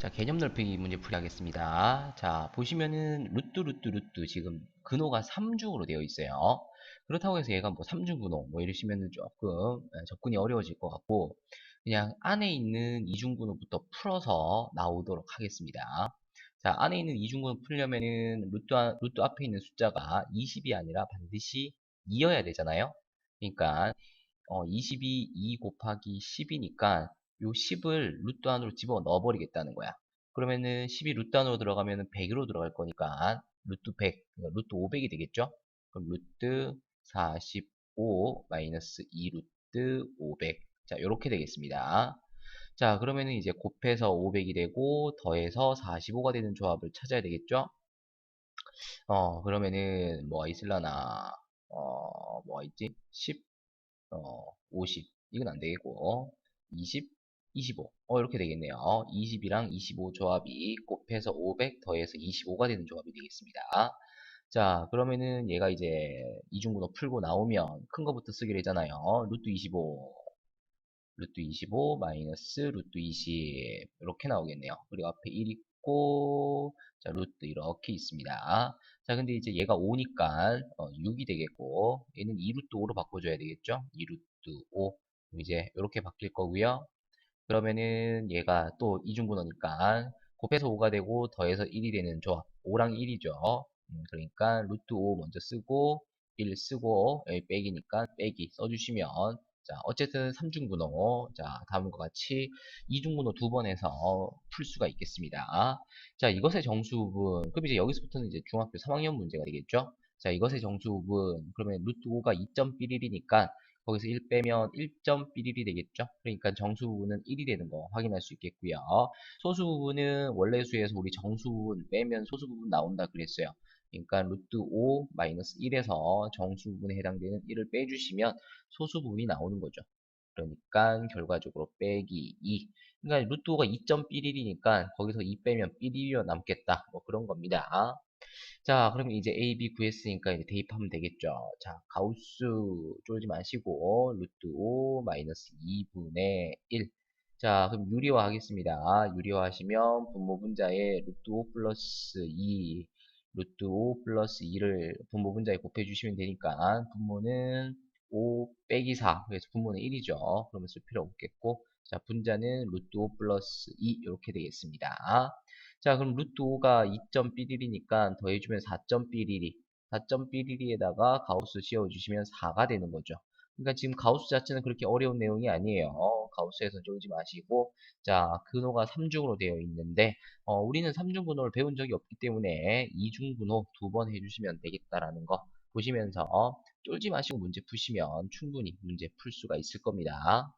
자, 개념 넓히기 문제 풀이하겠습니다. 자, 보시면은 루트 루트 루트 지금 근호가 3중으로 되어 있어요. 그렇다고 해서 얘가 뭐 3중 근호 뭐 이러시면은 조금 예, 접근이 어려워질 것 같고 그냥 안에 있는 이중 근호부터 풀어서 나오도록 하겠습니다. 자, 안에 있는 이중 근호 풀려면은 루트, 아- 루트 앞에 있는 숫자가 20이 아니라 반드시 2여야 되잖아요. 그러니까 어, 22, 2 곱하기 10이니까 요 10을 루트 안으로 집어 넣어버리겠다는 거야. 그러면은 10이 루트 안으로 들어가면은 100으로 들어갈 거니까 루트 100, 그러니까 루트 500이 되겠죠? 그럼 루트 45 마이너스 2 루트 500. 자, 이렇게 되겠습니다. 자, 그러면은 이제 곱해서 500이 되고 더해서 45가 되는 조합을 찾아야 되겠죠? 어, 그러면은 뭐가 있을라나? 어, 뭐가 있지? 10, 어, 50. 이건 안 되겠고, 20, 25. 어, 이렇게 되겠네요. 20이랑 25 조합이 곱해서 500 더해서 25가 되는 조합이 되겠습니다. 자, 그러면은 얘가 이제 이중분호 풀고 나오면 큰 거부터 쓰기로 했잖아요. 루트 25, 루트 25 마이너스 루트 20 이렇게 나오겠네요. 그리고 앞에 1 있고 자 루트 이렇게 있습니다. 자 근데 이제 얘가 5니까 어, 6이 되겠고 얘는 2루트 5로 바꿔줘야 되겠죠? 2루트 5 이제 이렇게 바뀔 거고요. 그러면은 얘가 또 이중분호니까 곱해서 5가 되고 더해서 1이 되는 조합 5랑 1이죠. 음, 그러니까 루트 5 먼저 쓰고 1 쓰고 여기 빼기니까 빼기 써주시면 자 어쨌든 3중분호 자 다음과 같이 2중분호 두 번 해서 풀 수가 있겠습니다. 자 이것의 정수분 그럼 이제 여기서부터는 이제 중학교 3학년 문제가 되겠죠. 자 이것의 정수분 그러면 루트 5가 2.11이니까 거기서 1 빼면 1.11이 되겠죠. 그러니까 정수 부분은 1이 되는 거 확인할 수 있겠고요. 소수 부분은 원래 수에서 우리 정수 부분 빼면 소수 부분 나온다 그랬어요. 그러니까 루트 5 마이너스 1에서 정수 부분에 해당되는 1을 빼주시면 소수 부분이 나오는 거죠. 그러니까 결과적으로 빼기 2. 그러니까 루트 5가 2.11이니까 거기서 2 빼면 1이려 남겠다. 뭐 그런 겁니다. 자, 그러면 이제 A, B 구했으니까 이제 대입하면 되겠죠. 자, 가우스 쫄지 마시고 루트 5 마이너스 2분의 1. 자, 그럼 유리화 하겠습니다. 유리화 하시면 분모 분자에 루트 5 플러스 2, 루트 5 플러스 2를 분모 분자에 곱해 주시면 되니까 분모는 5 빼기 4. 그래서 분모는 1이죠. 그러면 쓸 필요 없겠고 자, 분자는 루트 5 플러스 2 이렇게 되겠습니다. 자, 그럼 루트 5가 2.11이니까 더해주면 4.11이 4.11이에다가 가우스 씌워주시면 4가 되는 거죠. 그러니까 지금 가우스 자체는 그렇게 어려운 내용이 아니에요. 가우스에서 쫄지 마시고 자, 근호가 3중으로 되어 있는데 어, 우리는 3중 근호를 배운 적이 없기 때문에 2중 근호 두 번 해주시면 되겠다라는 거 보시면서 쫄지 마시고 문제 푸시면 충분히 문제 풀 수가 있을 겁니다.